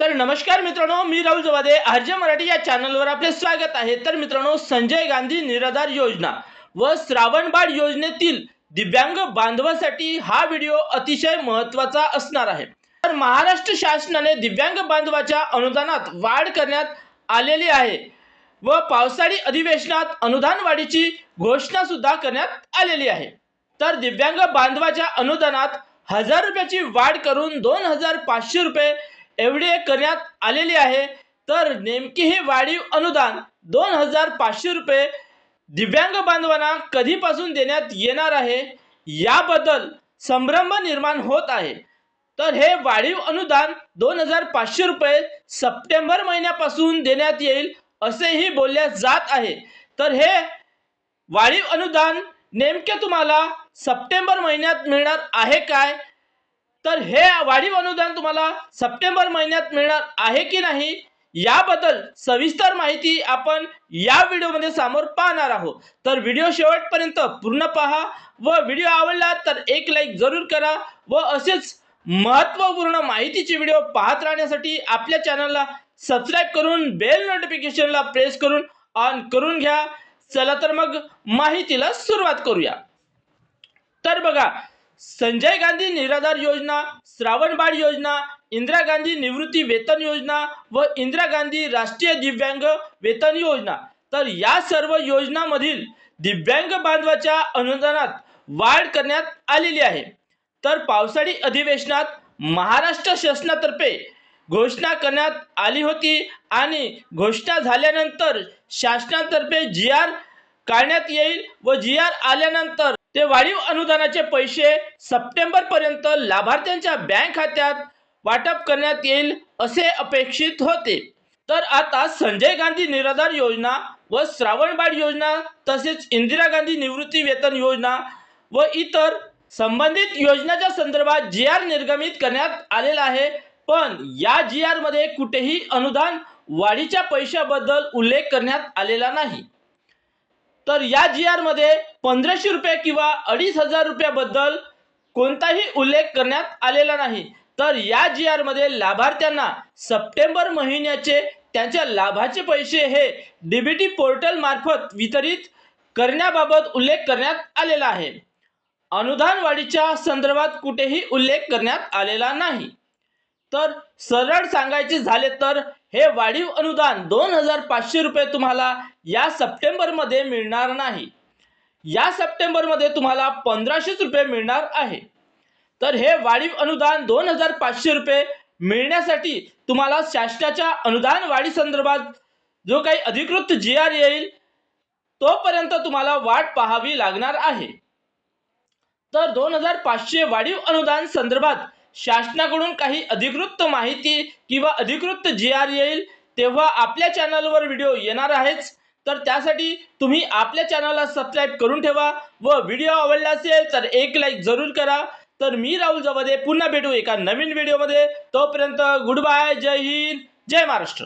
तर नमस्कार मित्रांनो मी राहुल जवादे आर्य मराठी या चॅनलवर आपले स्वागत आहे. तर मित्रांनो संजय गांधी निराधार योजना व श्रावणबाळ योजनेतील दिव्यांग बांधवासाठी हा व्हिडिओ अतिशय महत्त्वाचा असणार आहे. तर महाराष्ट्र शासनाने दिव्यांग बांधवाच्या अनुदानात वाढ करण्यात आलेली आहे व पावसाळी अधिवेशनात अनुदान वाढीची घोषणा सुद्धा करण्यात आलेली आहे. तर दिव्यांग बांधवाच्या अनुदानात हजार रुपयाची वाढ करून दोन हजार पाचशे रुपये एवढी करण्यात आलेली आहे. तर नेमकी ही वाढीव अनुदान दोन हजार पाचशे रुपये दिव्यांग बांधवांना कधीपासून देण्यात येणार आहे याबद्दल संभ्रम निर्माण होत आहे. तर हे वाढीव अनुदान दोन हजार पाचशे रुपये सप्टेंबर महिन्यापासून देण्यात येईल असेही बोलल्या जात आहे. तर हे वाढीव अनुदान नेमके तुम्हाला सप्टेंबर महिन्यात मिळणार आहे काय? तर हे वाढीव अनुदान तुम्हाला सप्टेंबर महिन्यात मिळणार आहे की नाही याबद्दल सविस्तर माहिती आपण या व्हिडिओमध्ये समोर पाहणार आहोत. तर व्हिडिओ शेवटपर्यंत पूर्ण पहा व व्हिडिओ आवडला तर एक लाईक जरूर करा व असेच महत्त्वपूर्ण माहितीचे व्हिडिओ पाहत राहण्यासाठी आपल्या चॅनलला सबस्क्राईब करून बेल नोटिफिकेशनला प्रेस करून ऑन करून घ्या. चला तर मग माहितीला सुरुवात करूया. तर बघा संजय गांधी निराधार योजना श्रावणबाळ योजना इंदिरा गांधी निवृत्ती वेतन योजना व इंदिरा गांधी राष्ट्रीय दिव्यांग वेतन योजना. तर या सर्व योजनांमधील दिव्यांग बांधवाच्या अनुदानात वाढ करण्यात आलेली आहे. तर पावसाळी अधिवेशनात महाराष्ट्र शासनातर्फे घोषणा करण्यात आली होती आणि घोषणा झाल्यानंतर शासनातर्फे जी आर काढण्यात येईल व जी आर आल्यानंतर ते वाढीव अनुदानाचे पैसे सप्टेंबर पर्यंत लाभार्थ्यांच्या बँक खात्यात वाटप करण्यात येईल असे अपेक्षित होते. तर आता संजय गांधी निराधार योजना व श्रावणबाळ योजना तसेच इंदिरा गांधी निवृत्ती वेतन योजना व इतर संबंधित योजनाच्या संदर्भात जी आर निर्गमित करण्यात आलेला आहे. पण या जी आरमध्ये कुठेही अनुदान वाढीच्या पैशाबद्दल उल्लेख करण्यात आलेला नाही. तर या जी आरमध्ये पंधराशे रुपये किंवा अडीच हजार रुपयाबद्दल कोणताही उल्लेख करण्यात आलेला नाही. तर या जी आरमध्ये लाभार्थ्यांना सप्टेंबर महिन्याचे त्यांच्या लाभाचे पैसे हे डीबीटी पोर्टल मार्फत वितरित करण्याबाबत उल्लेख करण्यात आलेला आहे. अनुदान वाढीच्या संदर्भात कुठेही उल्लेख करण्यात आलेला नाही. तर सरळ सांगायचे झाले तर हे वाढीव अनुदान दोन हजार पाचशे रुपये तुम्हाला या सप्टेंबरमध्ये मिळणार नाही. या सप्टेंबरमध्ये तुम्हाला पंधराशेच रुपये मिळणार आहे. तर हे वाढीव अनुदान दोन हजार पाचशे रुपये मिळण्यासाठी तुम्हाला शासनाच्या अनुदान वाढी संदर्भात जो काही अधिकृत जी आर येईल तोपर्यंत तुम्हाला वाट पाहावी लागणार आहे. तर दोन हजार पाचशे वाढीव अनुदान संदर्भात शासनाकडून काही अधिकृत माहिती किंवा अधिकृत जी आर येईल तेव्हा आपल्या चॅनलवर व्हिडिओ येणार आहेच. तर त्यासाठी तुम्ही आपल्या चॅनलला सबस्क्राईब करून ठेवा व व्हिडिओ आवडला असेल तर एक लाईक जरूर करा. तर मी राहुल जवदे पुन्हा भेटू एका नवीन व्हिडिओमध्ये तोपर्यंत गुड बाय जय हिंद जय महाराष्ट्र.